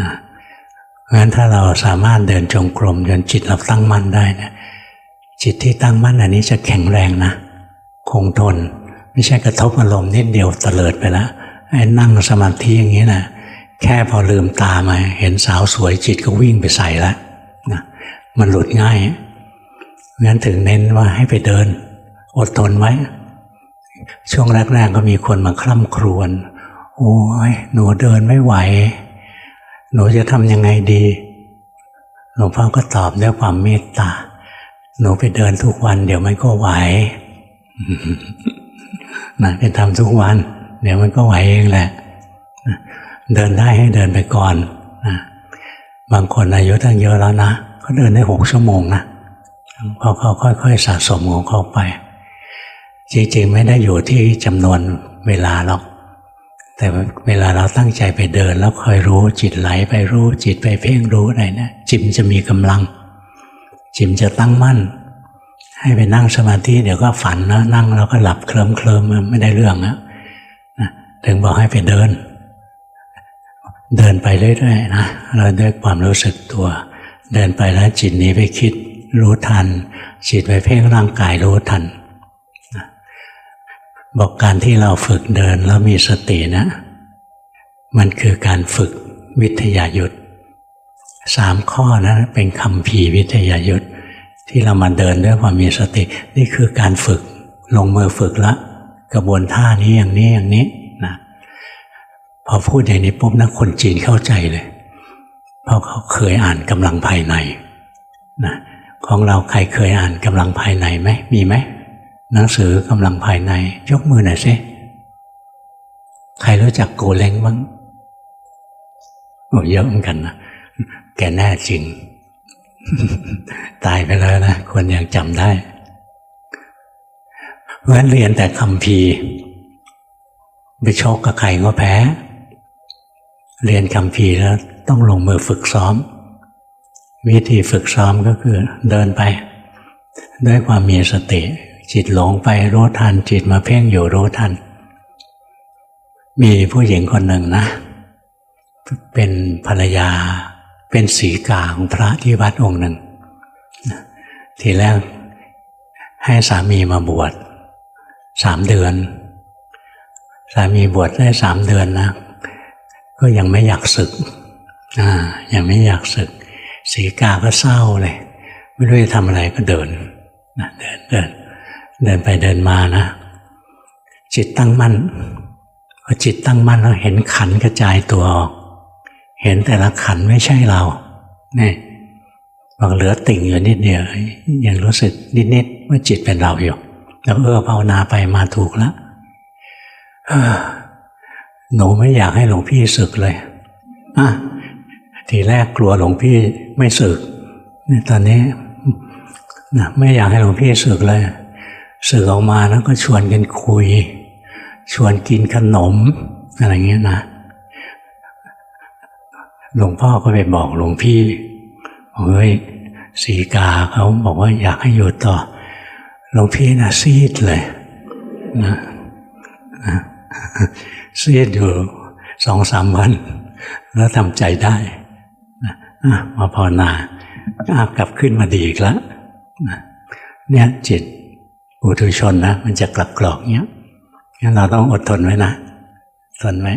นะเพราะฉะนั้นถ้าเราสามารถเดินจงกรมจนจิตเราตั้งมั่นได้เนะจิตที่ตั้งมั่นอันนี้จะแข็งแรงนะ คงทน ไม่ใช่กระทบอารมณ์นิดเดียวเตลิดไปแล้วไอ้นั่งสมาธิอย่างนี้นะแค่พอลืมตามาเห็นสาวสวยจิตก็วิ่งไปใส่แล้วนะมันหลุดง่ายงั้นถึงเน้นว่าให้ไปเดิน อดทนไว้ ช่วงแรกๆก็มีคนมาคร่ำครวญโอ้ยหนูเดินไม่ไหว หนูจะทำยังไงดี หลวงพ่อก็ตอบด้วยความเมตตา หนูไปเดินทุกวัน เดี๋ยวมันก็ไหวนะไปทำทุกวัน เดี๋ยวมันก็ไหวเองแหละ เดินได้ให้เดินไปก่อนนะบางคนอายุตั้งเยอะแล้วนะเขาเดินได้หกชั่วโมงนะพอเขาค่อยๆสะสมของเขาไป จริงๆ ไม่ได้อยู่ที่จำนวนเวลาหรอก แต่เวลาเราตั้งใจไปเดิน แล้วคอยรู้จิตไหลไปรู้จิตไปเพ่งรู้อะไรนะจิตจะมีกำลัง จิตจะตั้งมั่น ให้ไปนั่งสมาธิเดี๋ยวก็ฝันนะนั่งแล้วก็หลับเคลิ้มเคลิมไม่ได้เรื่องนะนะถึงบอกให้ไปเดิน เดินไปเรื่อยๆนะเราด้วยความรู้สึกตัว เดินไปแล้วจิตหนี้ไปคิดรู้ทัน จิตไปเพ่งร่างกายรู้ทัน บอกการที่เราฝึกเดินแล้วมีสตินะ มันคือการฝึกวิทยายุทธสามข้อนะเป็นคำพีวิทยายุทธที่เรามาเดินด้วยความมีสติ นี่คือการฝึกลงมือฝึกละ กระบวนท่านี้อย่างนี้อย่างนี้นะพอพูดอย่างนี้ปุ๊บนะคนจีนเข้าใจเลย เพราะเขาเคยอ่านกำลังภายในนะของเราใครเคยอ่านกำลังภายในไหมมีไหม หนังสือกำลังภายใน ยกมือหน่อยสิใครรู้จักโกเล้งบ้างโอ้เยอะเหมือนกันนะแกแน่จริง ตายไปแล้วนะคนยังจำได้ เพราะฉะนั้นเรียนแต่คำพีไปชกกับใครก็แพ้ เรียนคำพีแล้วต้องลงมือฝึกซ้อม วิธีฝึกซ้อมก็คือเดินไป ด้วยความมีสติ จิตหลงไปรู้ทัน จิตมาเพ่งอยู่รู้ทัน มีผู้หญิงคนหนึ่งนะ เป็นภรรยา เป็นสีกาของพระที่วัดองค์หนึ่ง ทีแรกให้สามีมาบวชสามเดือน สามีบวชได้สามเดือนนะก็ยังไม่อยากศึกอ่ายังไม่อยากศึก สีกาก็เศร้าเลย ไม่รู้จะทำอะไรก็เดินนะเดินเดิน เดินไปเดินมานะ จิตตั้งมั่นพอจิตตั้งมั่นแล้วเห็นขันกระจายตัวออก เห็นแต่ละขันไม่ใช่เราเนี่ยบอกเหลือติ่งอยู่นิดเดียวยังรู้สึกนิดๆว่าจิตเป็นเราอยู่แล้วเออภาวนาไปมาถูกแล้วหนูไม่อยากให้หลวงพี่ศึกเลยอะทีแรกกลัวหลวงพี่ไม่ศึกนี่ตอนนี้นะไม่อยากให้หลวงพี่ศึกเลย ศึกออกมาแล้วก็ชวนกันคุย ชวนกินขนม อะไรเงี้ยนะหลวงพ่อก็ไปบอกหลวงพี่เฮ้ยสีกาเขาบอกว่าอยากให้อยู่ต่อหลวงพี่นะซีดเลยนะซีดอยู่สองสามวัน แล้วทำใจได้นะมาภาวนา กลับขึ้นมาดีอีกแล้วเนี่ยจิต อุทุชนนะมันจะกลับกรอกเนี้ยงั้นเราต้องอดทนไว้นะทนไว้